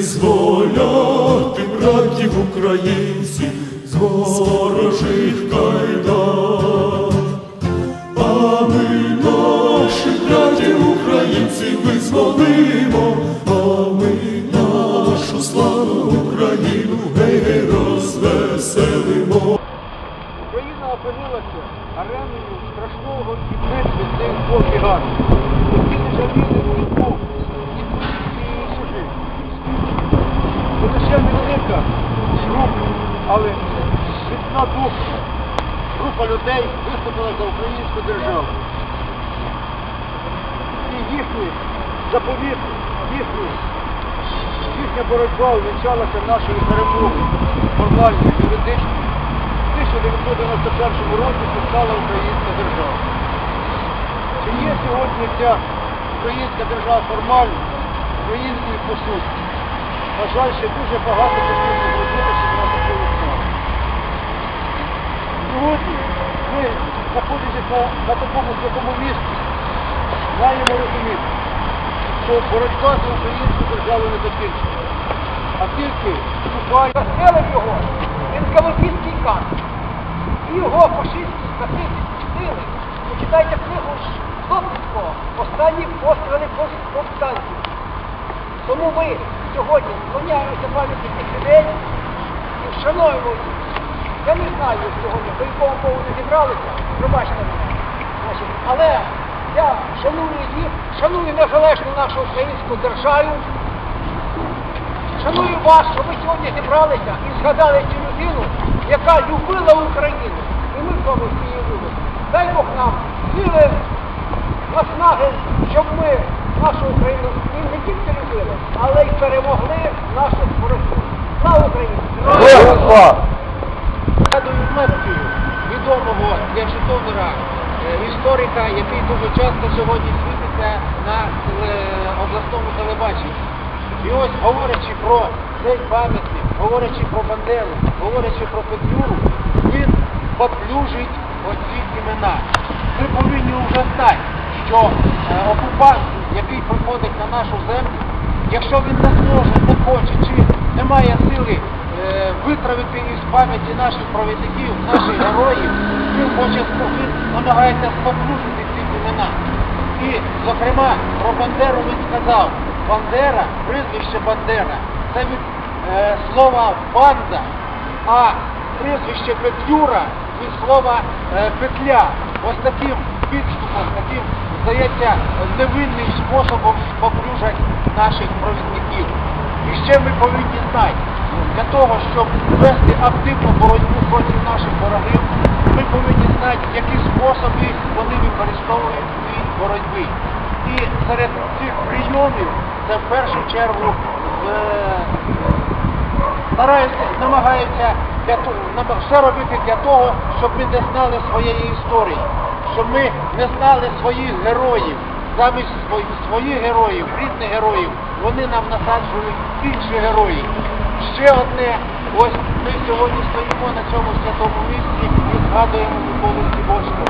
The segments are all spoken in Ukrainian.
визволяти братів українців з ворожих кайдан. А ми наших братів українців визволимо, а ми нашу славу Україну гей, розвеселимо. Україна опинилася ареною страшного і битви цих. Які не жаліли війну Це лише невелика група, але міцна духа. Група людей виступила за українську державу. І їхні заповіти, їхні, їхня боротьба увінчалася нашою перемогою, формальною, юридичною. В 1991 році постала українська держава. Чи є сьогодні ця українська держава формально, українською по? На жаль, ще дуже багато потрібно зробити, щоб вона такою стала. Сьогодні ми, знаходячись на, на такому святому місці, маємо розуміти, що боротьба за українську державу не закінчена, а тільки шукає Розстрелив його, він Калопінський кан. І його фашистські нацистські сили. Почитайте книгу Сотницького «Останні постріли повстанців». Тому ми сьогодні склоняємося пам'яті цих людей і вшановуємо їх. Я не знаю сьогодні, по якому поводу зібралися, пробачте мене. Значить, але я шаную їх, шаную незалежну нашу українську державу, Шаную вас, що ви сьогодні зібралися і згадали цю людину, яка любила Україну. І ми з вами всі її любимо. Дай Бог нам сили, наснаги, щоб ми нашу Україну і не тільки любили, але й перемогли наших ворогів. Слава Україні! Згадую лекцію відомого для Житомира е, історика, який дуже часто сьогодні світиться на обласному телебаченні. І ось говорячи про цей пам'ятник, говорячи про Бандеру, говорячи про Петлюру, він поплюжить оці імена. Ми повинні вже знати, що е, окупант, який приходить на нашу землю, якщо він не зможе, не хоче чи не має сили е, витравити із пам'яті наших провідників, наших героїв, він хоче він намагається споплюжити ці імена. І, зокрема, про Бандеру він сказав, Бандера, прізвище Бандера, це від е, слова банда, а прізвище Петлюра від слова е, петля. Ось таким підступом, таким, здається, невинним способом споплюжать наших провідників. І ще ми повинні знати, для того, щоб вести активну боротьбу проти наших ворогів, ми повинні знати, які способи вони використовують в цій боротьбі. І серед цих прийомів це в першу чергу е, стараються, намагаються все робити для того, щоб ми не знали своєї історії, щоб ми не знали своїх героїв. Замість своїх, своїх героїв, рідних героїв, вони нам насаджують інші герої. Ще одне, ось ми сьогодні стоїмо на цьому святому місці і згадуємо Миколу Сіборського.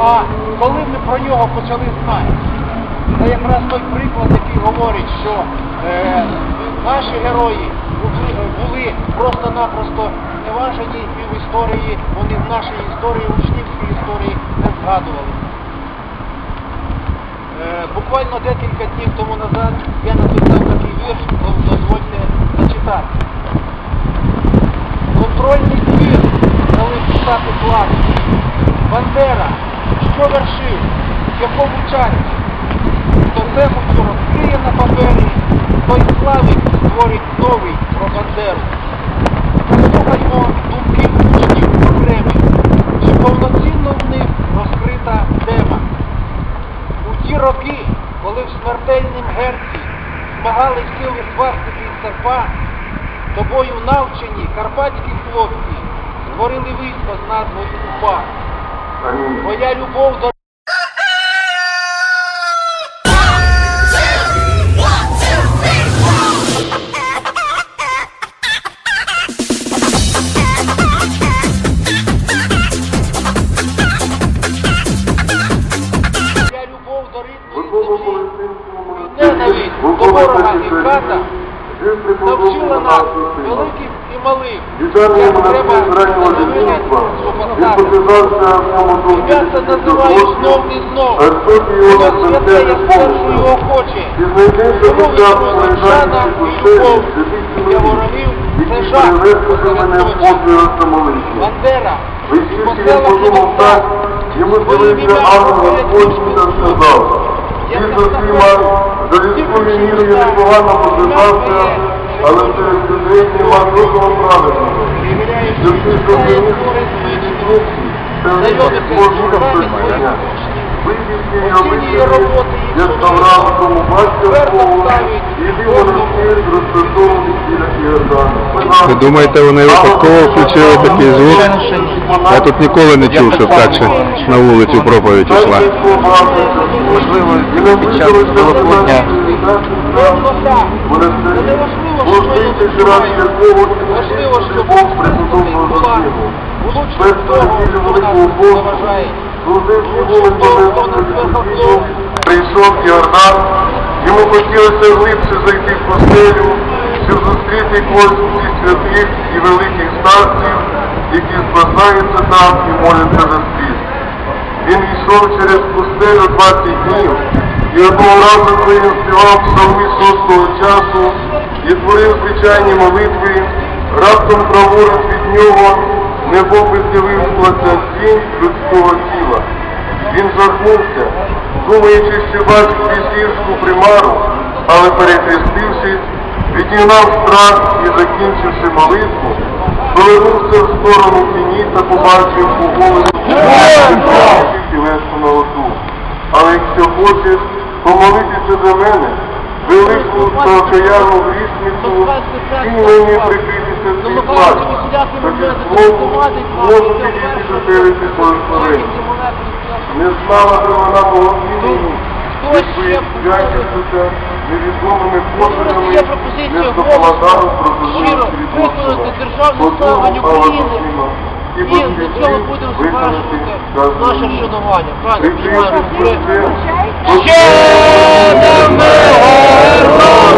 А коли ми про нього почали знати, це якраз той приклад, який говорить, що е, наші герої просто-напросто неважені і в історії, вони в нашій історії, в учнівській історії не згадували. Е, буквально декілька днів тому назад я написав такий вірш, дозвольте зачитати. Контрольний твір дали писати план. Бандера, що вершив, в якому часі, хто тему цю розкриє на папері той славить створить новий рок-н-рол. Слухаймо думки учнів окремі, і повноцінно в них розкрита тема. У ті роки, коли в смертельнім герці змагали сили свастики і серпа, тобою навчені карпатські хлопці створили військо з назвою УПА. Твоя любов до показався в цьому домі. Я це називаю знов і знов. Воно святе, як спершу його хоче. Тому від Рожана і любов для ворогів це жах. Бандера Ви і тільки по селах і з'явився ангел Господь та сказав, ти за людською мірою непогано позивався, але серед людей нема жодного праведного. перевіряєш, Що всі що зробили твори свої це не знайомиться з можна журами своїх сприйняти. учнів. Вибірні і Оцінює обичаї, роботи і розташований біля Іордану. Ви думаєте, вони випадково включили такий звук? Я тут ніколи не чув, щоб так ще на вулицю проповідь йшла. Можливо, під час Великодня Важливо, щоб була влучна того, хто нас поважає. Прийшов Іордан, йому хотілося глибше зайти в постелю, щоб зустріти когось зі святих і великих старців, які спасаються там і моляться за світ. Він йшов через пустелю 20 днів, і одного разу, коли він співав псалми шостого часу і творив звичайні молитви, раптом праворуч від нього небо з'явився тінь людського тіла. Він жахнувся, думаючи, що бачить вісірську примару, але перехрестившись, відігнав страх і закінчивши молитву, повернувся в сторону тіні та побачив у голову тілесну ноготу. Але якщо хочеш помолитися за мене, велику та окаянну грішницю, і мені прикритися свій плач, шлях і можна запропонувати. Можу підійти до 940. Не знала, би вона була ну, вмінені. Хтось ще пропозицію. Невідомими поштами не допомагали пропозицію державну Державне України. І до цього будемо завершувати наше вшанування. Правильно, приймаємо. Ще не ми героїв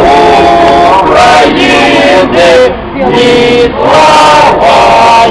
України! 你说话。